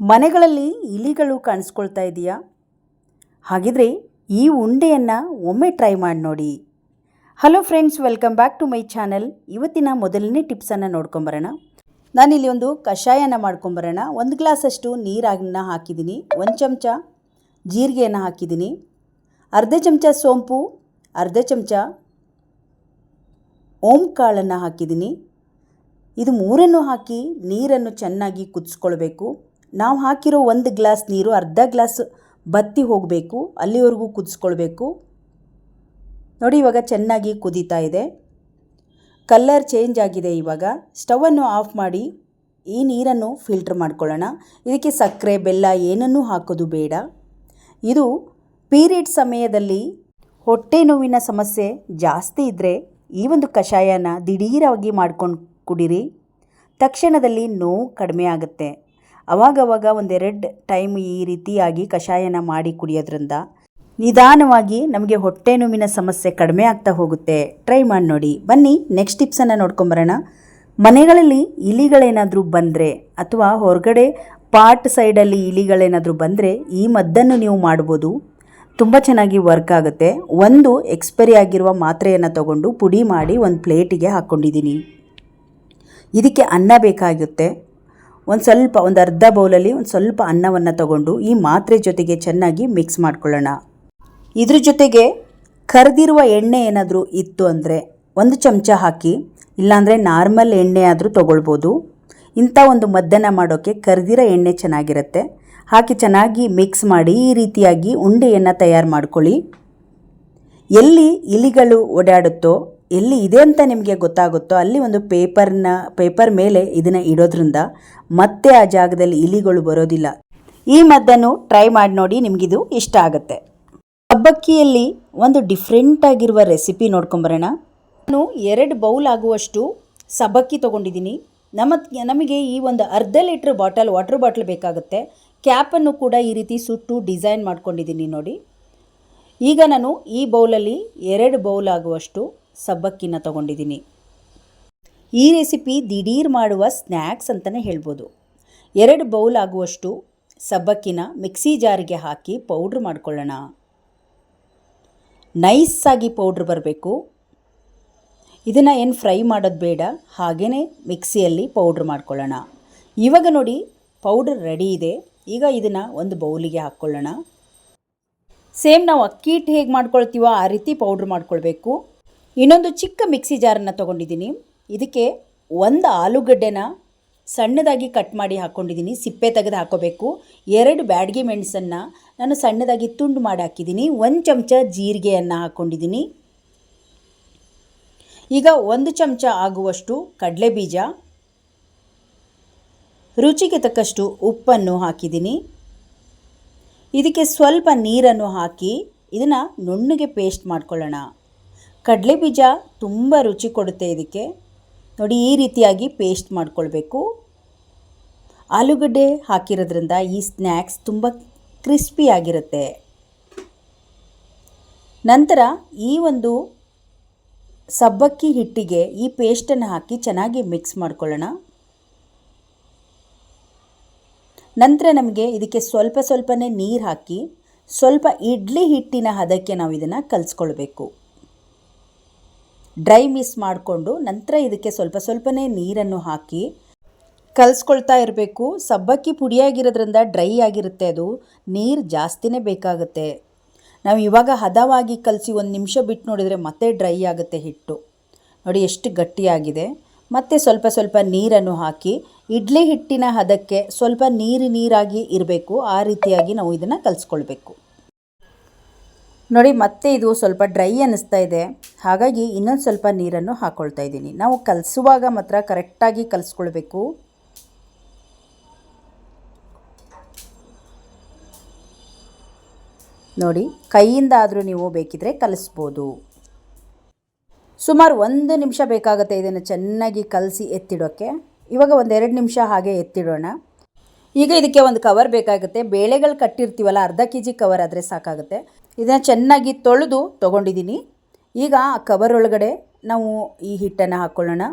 ಮನೆಗಳಲ್ಲಿ ಇಲಿಗಳು ಕಾಣಿಸ್ಕೊಳ್ತಾ ಇದೆಯಾ? ಹಾಗಿದ್ರೆ ಈ ಉಂಡೆಯನ್ನು ಒಮ್ಮೆ ಟ್ರೈ ಮಾಡಿ ನೋಡಿ. Hello friends welcome back to my channel ಇವತ್ತಿನ ಮೊದಲನೇ ಟಿಪ್ಸನ್ನು ನೋಡ್ಕೊಂಬರೋಣ. ನಾನಿಲ್ಲಿ ಒಂದು ಕಷಾಯನ ಮಾಡ್ಕೊಂಬರೋಣ. ಒಂದು ಗ್ಲಾಸಷ್ಟು ನೀರನ್ನ ಹಾಕಿದ್ದೀನಿ. ಒಂದು ಚಮಚ ಜೀರಿಗೆಯನ್ನು ಹಾಕಿದ್ದೀನಿ. ಅರ್ಧ ಚಮಚ ಸೋಂಪು, ಅರ್ಧ ಚಮಚ ಓಂ ಕಾಳನ್ನು ಹಾಕಿದ್ದೀನಿ. ಇದು ಮೂರನ್ನು ಹಾಕಿ ನೀರನ್ನು ಚೆನ್ನಾಗಿ ಕುದಿಸ್ಕೊಳ್ಬೇಕು. ನಾವು ಹಾಕಿರೋ ಒಂದು ಗ್ಲಾಸ್ ನೀರು ಅರ್ಧ ಗ್ಲಾಸ್ ಬತ್ತಿ ಹೋಗಬೇಕು, ಅಲ್ಲಿವರೆಗೂ ಕುದಿಸ್ಕೊಳ್ಬೇಕು. ನೋಡಿ ಇವಾಗ ಚೆನ್ನಾಗಿ ಕುದೀತಾ ಇದೆ. ಕಲ್ಲರ್ ಚೇಂಜ್ ಆಗಿದೆ ಇವಾಗ. ಸ್ಟವನ್ನು ಆಫ್ ಮಾಡಿ ಈ ನೀರನ್ನು ಫಿಲ್ಟ್ರ್ ಮಾಡ್ಕೊಳ್ಳೋಣ. ಇದಕ್ಕೆ ಸಕ್ಕರೆ, ಬೆಲ್ಲ ಏನನ್ನೂ ಹಾಕೋದು ಬೇಡ. ಇದು ಪೀರಿಯಡ್ ಸಮಯದಲ್ಲಿ ಹೊಟ್ಟೆ ನೋವಿನ ಸಮಸ್ಯೆ ಜಾಸ್ತಿ ಇದ್ದರೆ ಈ ಒಂದು ಕಷಾಯನ ದಿಢೀರಾಗಿ ಮಾಡ್ಕೊಂಡು ಕುಡಿರಿ. ತಕ್ಷಣದಲ್ಲಿ ನೋವು ಕಡಿಮೆ ಆಗುತ್ತೆ. ಅವಾಗವಾಗ ಒಂದೆರಡು ಟೈಮ್ ಈ ರೀತಿಯಾಗಿ ಕಷಾಯನ ಮಾಡಿ ಕುಡಿಯೋದ್ರಿಂದ ನಿಧಾನವಾಗಿ ನಮಗೆ ಹೊಟ್ಟೆ ನೋವಿನ ಸಮಸ್ಯೆ ಕಡಿಮೆ ಆಗ್ತಾ ಹೋಗುತ್ತೆ. ಟ್ರೈ ಮಾಡಿ ನೋಡಿ. ಬನ್ನಿ, ನೆಕ್ಸ್ಟ್ ಟಿಪ್ಸನ್ನು ನೋಡ್ಕೊಂಬರೋಣ. ಮನೆಗಳಲ್ಲಿ ಇಲಿಗಳೇನಾದರೂ ಬಂದರೆ ಅಥವಾ ಹೊರಗಡೆ ಪಾಟ್ ಸೈಡಲ್ಲಿ ಇಲಿಗಳೇನಾದರೂ ಬಂದರೆ ಈ ಮದ್ದನ್ನು ನೀವು ಮಾಡ್ಬೋದು. ತುಂಬ ಚೆನ್ನಾಗಿ ವರ್ಕ್ ಆಗುತ್ತೆ. ಒಂದು ಎಕ್ಸ್ಪೈರಿ ಆಗಿರುವ ಮಾತ್ರೆಯನ್ನು ತಗೊಂಡು ಪುಡಿ ಮಾಡಿ ಒಂದು ಪ್ಲೇಟಿಗೆ ಹಾಕ್ಕೊಂಡಿದ್ದೀನಿ ಇದಕ್ಕೆ ಅನ್ನ ಬೇಕಾಗುತ್ತೆ ಒಂದು ಸ್ವಲ್ಪ, ಒಂದು ಅರ್ಧ ಬೌಲಲ್ಲಿ ಒಂದು ಸ್ವಲ್ಪ ಅನ್ನವನ್ನು ತಗೊಂಡು ಈ ಮಾತ್ರೆ ಜೊತೆಗೆ ಚೆನ್ನಾಗಿ ಮಿಕ್ಸ್ ಮಾಡ್ಕೊಳ್ಳೋಣ. ಇದ್ರ ಜೊತೆಗೆ ಕರೆದಿರುವ ಎಣ್ಣೆ ಏನಾದರೂ ಇತ್ತು ಅಂದರೆ ಒಂದು ಚಮಚ ಹಾಕಿ, ಇಲ್ಲಾಂದರೆ ನಾರ್ಮಲ್ ಎಣ್ಣೆ ಆದರೂ ತೊಗೊಳ್ಬೋದು. ಇಂಥ ಒಂದು ಮದ್ದನ್ನು ಮಾಡೋಕ್ಕೆ ಕರೆದಿರೋ ಎಣ್ಣೆ ಚೆನ್ನಾಗಿರುತ್ತೆ. ಹಾಕಿ ಚೆನ್ನಾಗಿ ಮಿಕ್ಸ್ ಮಾಡಿ ಈ ರೀತಿಯಾಗಿ ಉಂಡೆಯನ್ನು ತಯಾರು ಮಾಡ್ಕೊಳ್ಳಿ. ಎಲ್ಲಿ ಇಲಿಗಳು ಓಡಾಡುತ್ತೋ ಎಲ್ಲಿ ಇದೆ ಅಂತ ನಿಮಗೆ ಗೊತ್ತಾಗುತ್ತೋ ಅಲ್ಲಿ ಒಂದು ಪೇಪರ್ನ, ಪೇಪರ್ ಮೇಲೆ ಇದನ್ನು ಇಡೋದ್ರಿಂದ ಮತ್ತೆ ಆ ಜಾಗದಲ್ಲಿ ಇಲಿಗಳು ಬರೋದಿಲ್ಲ. ಈ ಮದ್ದನ್ನು ಟ್ರೈ ಮಾಡಿ ನೋಡಿ ನಿಮಗಿದು ಇಷ್ಟ ಆಗುತ್ತೆ. ಸಬ್ಬಕ್ಕಿಯಲ್ಲಿ ಒಂದು ಡಿಫ್ರೆಂಟ್ ಆಗಿರುವ ರೆಸಿಪಿ ನೋಡ್ಕೊಂಬರೋಣ. ನಾನು ಎರಡು ಬೌಲ್ ಆಗುವಷ್ಟು ಸಬ್ಬಕ್ಕಿ ತೊಗೊಂಡಿದ್ದೀನಿ. ನಮ್ಮ, ನಮಗೆ ಈ ಒಂದು ಅರ್ಧ ಲೀಟ್ರ್ ಬಾಟಲ್, ವಾಟರ್ ಬಾಟಲ್ ಬೇಕಾಗುತ್ತೆ. ಕ್ಯಾಪನ್ನು ಕೂಡ ಈ ರೀತಿ ಸುಟ್ಟು ಡಿಸೈನ್ ಮಾಡ್ಕೊಂಡಿದ್ದೀನಿ ನೋಡಿ. ಈಗ ನಾನು ಈ ಬೌಲಲ್ಲಿ ಎರಡು ಬೌಲ್ ಆಗುವಷ್ಟು ಸಬ್ಬಕ್ಕಿನ ತಗೊಂಡಿದ್ದೀನಿ. ಈ ರೆಸಿಪಿ ದಿಢೀರ್ ಮಾಡುವ ಸ್ನ್ಯಾಕ್ಸ್ ಅಂತಲೇ ಹೇಳ್ಬೋದು. ಎರಡು ಬೌಲ್ ಆಗುವಷ್ಟು ಸಬ್ಬಕ್ಕಿನ ಮಿಕ್ಸಿ ಜಾರಿಗೆ ಹಾಕಿ ಪೌಡ್ರ್ ಮಾಡ್ಕೊಳ್ಳೋಣ. ನೈಸಾಗಿ ಪೌಡ್ರ್ ಬರಬೇಕು. ಇದನ್ನು ಏನು ಫ್ರೈ ಮಾಡೋದು ಬೇಡ ಹಾಗೇ ಮಿಕ್ಸಿಯಲ್ಲಿ ಪೌಡ್ರ್ ಮಾಡ್ಕೊಳ್ಳೋಣ. ಇವಾಗ ನೋಡಿ, ಪೌಡ್ರ್ ರೆಡಿ ಇದೆ. ಈಗ ಇದನ್ನು ಒಂದು ಬೌಲಿಗೆ ಹಾಕ್ಕೊಳ್ಳೋಣ. ಸೇಮ್ ನಾವು ಅಕ್ಕಿ ಹಿಟ್ಟು ಹೇಗೆ ಮಾಡ್ಕೊಳ್ತೀವೋ ಆ ರೀತಿ ಪೌಡ್ರ್ ಮಾಡ್ಕೊಳ್ಬೇಕು. ಇನ್ನೊಂದು ಚಿಕ್ಕ ಮಿಕ್ಸಿ ಜಾರನ್ನು ತೊಗೊಂಡಿದ್ದೀನಿ. ಇದಕ್ಕೆ ಒಂದು ಆಲೂಗಡ್ಡೆನ ಸಣ್ಣದಾಗಿ ಕಟ್ ಮಾಡಿ ಹಾಕ್ಕೊಂಡಿದ್ದೀನಿ ಸಿಪ್ಪೆ ತೆಗೆದು ಹಾಕೋಬೇಕು. ಎರಡು ಬ್ಯಾಡ್ಗೆ ಮೆಣಸನ್ನು ನಾನು ಸಣ್ಣದಾಗಿ ತುಂಡು ಮಾಡಿ ಹಾಕಿದ್ದೀನಿ. ಒಂದು ಚಮಚ ಜೀರಿಗೆಯನ್ನು ಹಾಕ್ಕೊಂಡಿದ್ದೀನಿ ಈಗ ಒಂದು ಚಮಚ ಆಗುವಷ್ಟು ಕಡಲೆ ಬೀಜ ರುಚಿಗೆ ತಕ್ಕಷ್ಟು ಉಪ್ಪನ್ನು ಹಾಕಿದ್ದೀನಿ. ಇದಕ್ಕೆ ಸ್ವಲ್ಪ ನೀರನ್ನು ಹಾಕಿ ಇದನ್ನು ನುಣ್ಣಗೆ ಪೇಸ್ಟ್ ಮಾಡ್ಕೊಳ್ಳೋಣ. ಕಡಲೆ ಬೀಜ ತುಂಬ ರುಚಿ ಕೊಡುತ್ತೆ ಇದಕ್ಕೆ. ನೋಡಿ, ಈ ರೀತಿಯಾಗಿ ಪೇಸ್ಟ್ ಮಾಡಿಕೊಳ್ಬೇಕು. ಆಲೂಗಡ್ಡೆ ಹಾಕಿರೋದ್ರಿಂದ ಈ ಸ್ನ್ಯಾಕ್ಸ್ ತುಂಬ ಕ್ರಿಸ್ಪಿಯಾಗಿರುತ್ತೆ ನಂತರ ಈ ಒಂದು ಸಬ್ಬಕ್ಕಿ ಹಿಟ್ಟಿಗೆ ಈ ಪೇಸ್ಟನ್ನು ಹಾಕಿ ಚೆನ್ನಾಗಿ ಮಿಕ್ಸ್ ಮಾಡ್ಕೊಳ್ಳೋಣ. ನಂತರ ನಮಗೆ ಇದಕ್ಕೆ ಸ್ವಲ್ಪ ಸ್ವಲ್ಪನೇ ನೀರು ಹಾಕಿ ಸ್ವಲ್ಪ ಇಡ್ಲಿ ಹಿಟ್ಟಿನ ಹದಕ್ಕೆ ನಾವು ಇದನ್ನು ಕಲಿಸ್ಕೊಳ್ಬೇಕು. ಡ್ರೈ ಮಿಸ್ ಮಾಡಿಕೊಂಡು ನಂತರ ಇದಕ್ಕೆ ಸ್ವಲ್ಪ ಸ್ವಲ್ಪನೇ ನೀರನ್ನು ಹಾಕಿ ಕಲಿಸ್ಕೊಳ್ತಾ ಇರಬೇಕು. ಸಬ್ಬಕ್ಕಿ ಪುಡಿಯಾಗಿರೋದ್ರಿಂದ ಡ್ರೈ ಆಗಿರುತ್ತೆ ಅದು. ನೀರು ಜಾಸ್ತಿನೇ ಬೇಕಾಗುತ್ತೆ. ನಾವು ಇವಾಗ ಹದವಾಗಿ ಕಲಸಿ ಒಂದು ನಿಮಿಷ ಬಿಟ್ಟು ನೋಡಿದರೆ ಮತ್ತೆ ಡ್ರೈ ಆಗುತ್ತೆ ಹಿಟ್ಟು. ನೋಡಿ ಎಷ್ಟು ಗಟ್ಟಿಯಾಗಿದೆ. ಮತ್ತೆ ಸ್ವಲ್ಪ ಸ್ವಲ್ಪ ನೀರನ್ನು ಹಾಕಿ ಇಡ್ಲಿ ಹಿಟ್ಟಿನ ಹದಕ್ಕೆ ಸ್ವಲ್ಪ ನೀರು ನೀರಾಗಿ ಇರಬೇಕು. ಆ ರೀತಿಯಾಗಿ ನಾವು ಇದನ್ನು ಕಲಿಸ್ಕೊಳ್ಬೇಕು. ನೋಡಿ, ಮತ್ತೆ ಇದು ಸ್ವಲ್ಪ ಡ್ರೈ ಅನ್ನಿಸ್ತಾ ಇದೆ. ಹಾಗಾಗಿ ಇನ್ನೊಂದು ಸ್ವಲ್ಪ ನೀರನ್ನು ಹಾಕ್ಕೊಳ್ತಾ ಇದ್ದೀನಿ. ನಾವು ಕಲಿಸುವಾಗ ಮಾತ್ರ ಕರೆಕ್ಟಾಗಿ ಕಲಿಸ್ಕೊಳ್ಬೇಕು. ನೋಡಿ, ಕೈಯಿಂದ ಆದರೂ ನೀವು ಬೇಕಿದ್ರೆ ಕಲಿಸ್ಬೋದು. ಸುಮಾರು ಒಂದು ನಿಮಿಷ ಬೇಕಾಗುತ್ತೆ ಇದನ್ನು ಚೆನ್ನಾಗಿ ಕಲಸಿ ಎತ್ತಿಡೋಕ್ಕೆ. ಇವಾಗ ಒಂದೆರಡು ನಿಮಿಷ ಹಾಗೆ ಎತ್ತಿಡೋಣ. ಈಗ ಇದಕ್ಕೆ ಒಂದು ಕವರ್ ಬೇಕಾಗುತ್ತೆ. ಬೇಳೆಗಳು ಕಟ್ಟಿರ್ತೀವಲ್ಲ, ಅರ್ಧ ಕೆ ಜಿ ಕವರ್ ಆದರೆ ಸಾಕಾಗುತ್ತೆ. ಇದನ್ನು ಚೆನ್ನಾಗಿ ತೊಳೆದು ತೊಗೊಂಡಿದ್ದೀನಿ. ಈಗ ಆ ಕವರ್ ಒಳಗಡೆ ನಾವು ಈ ಹಿಟ್ಟನ್ನು ಹಾಕ್ಕೊಳ್ಳೋಣ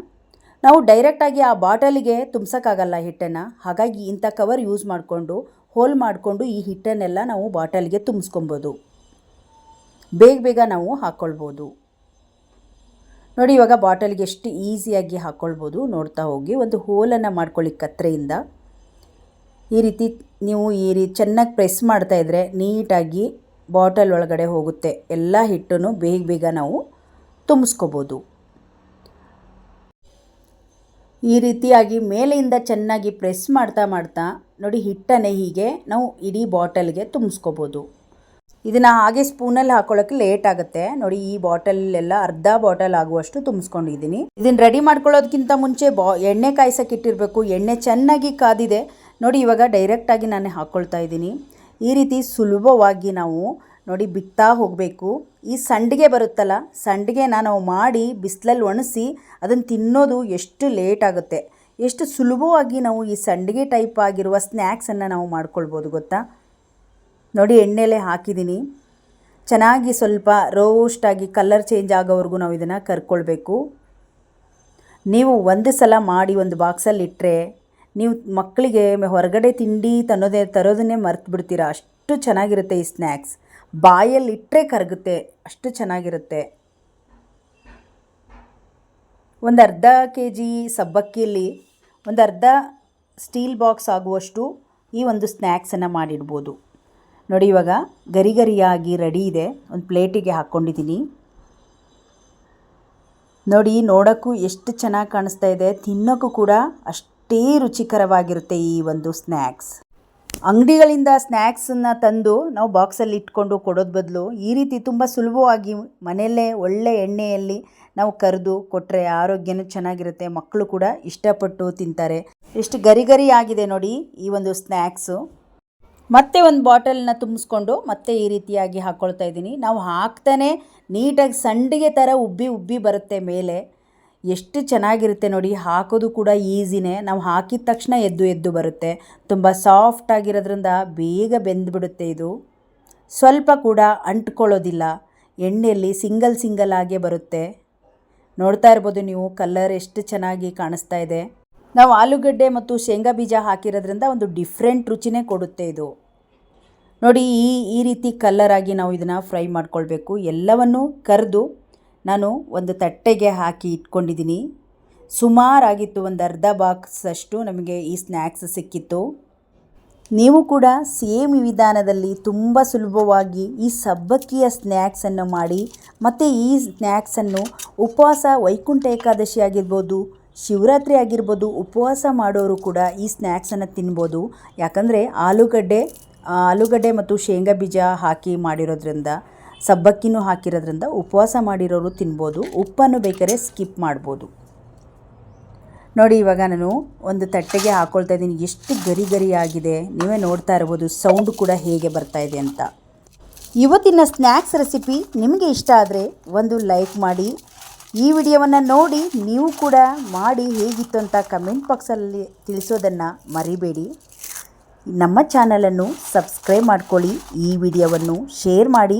ನಾವು ಡೈರೆಕ್ಟಾಗಿ ಆ ಬಾಟಲಿಗೆ ತುಂಬಿಸೋಕ್ಕಾಗಲ್ಲ ಹಿಟ್ಟನ್ನು. ಹಾಗಾಗಿ ಇಂಥ ಕವರ್ ಯೂಸ್ ಮಾಡಿಕೊಂಡು ಹೋಲ್ ಮಾಡಿಕೊಂಡು ಈ ಹಿಟ್ಟನ್ನೆಲ್ಲ ನಾವು ಬಾಟಲಿಗೆ ತುಂಬಿಸ್ಕೊಬೋದು. ಬೇಗ ಬೇಗ ನಾವು ಹಾಕ್ಕೊಳ್ಬೋದು ನೋಡಿ, ಇವಾಗ ಬಾಟಲ್ಗೆ ಎಷ್ಟು ಈಸಿಯಾಗಿ ಹಾಕ್ಕೊಳ್ಬೋದು ನೋಡ್ತಾ ಹೋಗಿ, ಒಂದು ಹೋಲನ್ನು ಮಾಡ್ಕೊಳ್ಳಿ ಕತ್ರೆಯಿಂದ. ಈ ರೀತಿ ನೀವು ಈ ರೀತಿ ಚೆನ್ನಾಗಿ ಪ್ರೆಸ್ ಮಾಡ್ತಾ ಇದ್ದರೆ ನೀಟಾಗಿ ಬಾಟಲ್ ಒಳಗಡೆ ಹೋಗುತ್ತೆ. ಎಲ್ಲ ಹಿಟ್ಟನ್ನು ಬೇಗ ಬೇಗ ನಾವು ತುಂಬಿಸ್ಕೋಬೋದು. ಈ ರೀತಿಯಾಗಿ ಮೇಲೆಯಿಂದ ಚೆನ್ನಾಗಿ ಪ್ರೆಸ್ ಮಾಡ್ತಾ ಮಾಡ್ತಾ ನೋಡಿ ಹಿಟ್ಟನ್ನೇ ಹೀಗೆ ನಾವು ಇಡೀ ಬಾಟಲ್ಗೆ ತುಂಬಿಸ್ಕೋಬೋದು. ಇದನ್ನು ಹಾಗೆ ಸ್ಪೂನಲ್ಲಿ ಹಾಕೊಳ್ಳೋಕ್ಕೆ ಲೇಟ್ ಆಗುತ್ತೆ. ನೋಡಿ ಈ ಬಾಟಲೆಲ್ಲ ಅರ್ಧ ಬಾಟಲ್ ಆಗುವಷ್ಟು ತುಂಬಿಸ್ಕೊಂಡಿದ್ದೀನಿ. ಇದನ್ನು ರೆಡಿ ಮಾಡ್ಕೊಳ್ಳೋದಕ್ಕಿಂತ ಮುಂಚೆ ಬಾ, ಎಣ್ಣೆ ಕಾಯಿಸೋಕ್ಕಿಟ್ಟಿರಬೇಕು ಎಣ್ಣೆ ಚೆನ್ನಾಗಿ ಕಾದಿದೆ. ನೋಡಿ ಇವಾಗ ಡೈರೆಕ್ಟಾಗಿ ನಾನು ಹಾಕ್ಕೊಳ್ತಾ ಇದ್ದೀನಿ. ಈ ರೀತಿ ಸುಲಭವಾಗಿ ನಾವು ನೋಡಿ ಬಿತ್ತಾ ಹೋಗಬೇಕು. ಈ ಸಂಡಿಗೆ ಬರುತ್ತಲ್ಲ, ಸಂಡಿಗೆನ ನಾವು ಮಾಡಿ ಬಿಸಿಲಲ್ಲಿ ಒಣಸಿ ಅದನ್ನು ತಿನ್ನೋದು ಎಷ್ಟು ಲೇಟ್ ಆಗುತ್ತೆ. ಎಷ್ಟು ಸುಲಭವಾಗಿ ನಾವು ಈ ಸಂಡಿಗೆ ಟೈಪ್ ಆಗಿರುವ ಸ್ನ್ಯಾಕ್ಸನ್ನು ನಾವು ಮಾಡ್ಕೊಳ್ಬೋದು ಗೊತ್ತಾ? ನೋಡಿ ಎಣ್ಣೆಲೆ ಹಾಕಿದ್ದೀನಿ. ಚೆನ್ನಾಗಿ ಸ್ವಲ್ಪ ರೋಸ್ಟಾಗಿ ಕಲರ್ ಚೇಂಜ್ ಆಗೋವರೆಗೂ ನಾವು ಇದನ್ನು ಕರ್ಕೊಳ್ಬೇಕು. ನೀವು ಒಂದು ಸಲ ಮಾಡಿ ಒಂದು ಬಾಕ್ಸಲ್ಲಿ ಇಟ್ಟರೆ ನೀವು ಮಕ್ಕಳಿಗೆ ಹೊರಗಡೆ ತಿಂಡಿ ತನ್ನೋದೇ ತರೋದನ್ನೇ ಮರ್ತು ಬಿಡ್ತೀರಾ? ಅಷ್ಟು ಚೆನ್ನಾಗಿರುತ್ತೆ ಈ ಸ್ನ್ಯಾಕ್ಸ್. ಬಾಯಲ್ಲಿ ಇಟ್ಟರೆ ಕರಗುತ್ತೆ, ಅಷ್ಟು ಚೆನ್ನಾಗಿರುತ್ತೆ. ಒಂದು ಅರ್ಧ ಕೆ ಜಿ ಸಬ್ಬಕ್ಕಿಯಲ್ಲಿ ಒಂದು ಅರ್ಧ ಸ್ಟೀಲ್ ಬಾಕ್ಸ್ ಆಗುವಷ್ಟು ಈ ಒಂದು ಸ್ನ್ಯಾಕ್ಸನ್ನು ಮಾಡಿಡ್ಬೋದು. ನೋಡಿ ಇವಾಗ ಗರಿ ಗರಿಯಾಗಿ ರೆಡಿ ಇದೆ. ಒಂದು ಪ್ಲೇಟಿಗೆ ಹಾಕ್ಕೊಂಡಿದ್ದೀನಿ ನೋಡಿ ನೋಡೋಕ್ಕೂ ಎಷ್ಟು ಚೆನ್ನಾಗಿ ಕಾಣಿಸ್ತಾ ಇದೆ. ತಿನ್ನೋಕ್ಕೂ ಕೂಡ ಅಷ್ಟೇ ರುಚಿಕರವಾಗಿರುತ್ತೆ ಈ ಒಂದು ಸ್ನ್ಯಾಕ್ಸ್. ಅಂಗಡಿಗಳಿಂದ ಸ್ನ್ಯಾಕ್ಸನ್ನು ತಂದು ನಾವು ಬಾಕ್ಸಲ್ಲಿ ಇಟ್ಕೊಂಡು ಕೊಡೋದು ಬದಲು ಈ ರೀತಿ ತುಂಬ ಸುಲಭವಾಗಿ ಮನೆಯಲ್ಲೇ ಒಳ್ಳೆ ಎಣ್ಣೆಯಲ್ಲಿ ನಾವು ಕರೆದು ಕೊಟ್ಟರೆ ಆರೋಗ್ಯನೂ ಚೆನ್ನಾಗಿರುತ್ತೆ, ಮಕ್ಕಳು ಕೂಡ ಇಷ್ಟಪಟ್ಟು ತಿಂತಾರೆ. ಎಷ್ಟು ಗರಿ ಆಗಿದೆ ನೋಡಿ ಈ ಒಂದು ಸ್ನ್ಯಾಕ್ಸು. ಮತ್ತೆ ಒಂದು ಬಾಟಲ್ನ ತುಂಬಿಸ್ಕೊಂಡು ಮತ್ತೆ ಈ ರೀತಿಯಾಗಿ ಹಾಕ್ಕೊಳ್ತಾ ಇದ್ದೀನಿ. ನಾವು ಹಾಕ್ತಾನೆ ನೀಟಾಗಿ ಸಂಡಿಗೆ ಥರ ಉಬ್ಬಿ ಉಬ್ಬಿ ಬರುತ್ತೆ ಮೇಲೆ. ಎಷ್ಟು ಚೆನ್ನಾಗಿರುತ್ತೆ ನೋಡಿ, ಹಾಕೋದು ಕೂಡ ಈಸಿನೇ. ನಾವು ಹಾಕಿದ ತಕ್ಷಣ ಎದ್ದು ಎದ್ದು ಬರುತ್ತೆ. ತುಂಬ ಸಾಫ್ಟ್ ಆಗಿರೋದ್ರಿಂದ ಬೇಗ ಬೆಂದ್ಬಿಡುತ್ತೆ ಇದು. ಸ್ವಲ್ಪ ಕೂಡ ಅಂಟ್ಕೊಳ್ಳೋದಿಲ್ಲ. ಎಣ್ಣೆಯಲ್ಲಿ ಸಿಂಗಲ್ ಸಿಂಗಲ್ ಆಗೇ ಬರುತ್ತೆ. ನೋಡ್ತಾ ಇರ್ಬೋದು ನೀವು, ಕಲರ್ ಎಷ್ಟು ಚೆನ್ನಾಗಿ ಕಾಣಿಸ್ತಾ ಇದೆ. ನಾವು ಆಲೂಗಡ್ಡೆ ಮತ್ತು ಶೇಂಗಾ ಬೀಜ ಹಾಕಿರೋದ್ರಿಂದ ಒಂದು ಡಿಫ್ರೆಂಟ್ ರುಚಿನೇ ಕೊಡುತ್ತೆ ಇದು. ನೋಡಿ, ಈ ಈ ರೀತಿ ಕಲ್ಲರಾಗಿ ನಾವು ಇದನ್ನು ಫ್ರೈ ಮಾಡ್ಕೊಳ್ಬೇಕು. ಎಲ್ಲವನ್ನೂ ಕರೆದು ನಾನು ಒಂದು ತಟ್ಟೆಗೆ ಹಾಕಿ ಇಟ್ಕೊಂಡಿದ್ದೀನಿ. ಸುಮಾರಾಗಿತ್ತು ಒಂದು ಅರ್ಧ ಬಾಕ್ಸ್ ಅಷ್ಟು ನಮಗೆ ಈ ಸ್ನ್ಯಾಕ್ಸ್ ಸಿಕ್ಕಿತ್ತು. ನೀವು ಕೂಡ ಸೇಮ್ ವಿಧಾನದಲ್ಲಿ ತುಂಬ ಸುಲಭವಾಗಿ ಈ ಸಬ್ಬಕ್ಕಿಯ ಸ್ನ್ಯಾಕ್ಸನ್ನು ಮಾಡಿ, ಮತ್ತು ಈ ಸ್ನ್ಯಾಕ್ಸನ್ನು ಉಪವಾಸ ವೈಕುಂಠ ಏಕಾದಶಿ ಆಗಿರ್ಬೋದು, ಶಿವರಾತ್ರಿ ಆಗಿರ್ಬೋದು, ಉಪವಾಸ ಮಾಡೋರು ಕೂಡ ಈ ಸ್ನ್ಯಾಕ್ಸನ್ನು ತಿನ್ಬೋದು. ಯಾಕಂದರೆ ಆಲೂಗಡ್ಡೆ ಆಲೂಗಡ್ಡೆ ಮತ್ತು ಶೇಂಗಾ ಬೀಜ ಹಾಕಿ ಮಾಡಿರೋದ್ರಿಂದ ಸಬ್ಬಕ್ಕಿನೂ ಹಾಕಿರೋದ್ರಿಂದ ಉಪವಾಸ ಮಾಡಿರೋರು ತಿನ್ಬೋದು, ಉಪ್ಪನ್ನು ಬೇಕಾದ್ರೆ ಸ್ಕಿಪ್ ಮಾಡ್ಬೋದು. ನೋಡಿ, ಇವಾಗ ನಾನು ಒಂದು ತಟ್ಟೆಗೆ ಹಾಕ್ಕೊಳ್ತಾ ಇದ್ದೀನಿ. ಎಷ್ಟು ಗರಿ ಗರಿ ಆಗಿದೆ. ನೀವೇ ನೋಡ್ತಾ ಇರ್ಬೋದು ಸೌಂಡ್ ಕೂಡ ಹೇಗೆ ಬರ್ತಾ ಇದೆ ಅಂತ. ಇವತ್ತಿನ ಸ್ನ್ಯಾಕ್ಸ್ ರೆಸಿಪಿ ನಿಮಗೆ ಇಷ್ಟ ಆದರೆ ಒಂದು ಲೈಕ್ ಮಾಡಿ. ಈ ವಿಡಿಯೋವನ್ನು ನೋಡಿ, ನೀವು ಕೂಡ ಮಾಡಿ ಹೇಗಿತ್ತು ಅಂತ ಕಮೆಂಟ್ ಬಾಕ್ಸಲ್ಲಿ ತಿಳಿಸೋದನ್ನು ಮರಿಬೇಡಿ. ನಮ್ಮ ಚಾನಲನ್ನು ಸಬ್ಸ್ಕ್ರೈಬ್ ಮಾಡ್ಕೊಳ್ಳಿ, ಈ ವಿಡಿಯೋವನ್ನು ಶೇರ್ ಮಾಡಿ.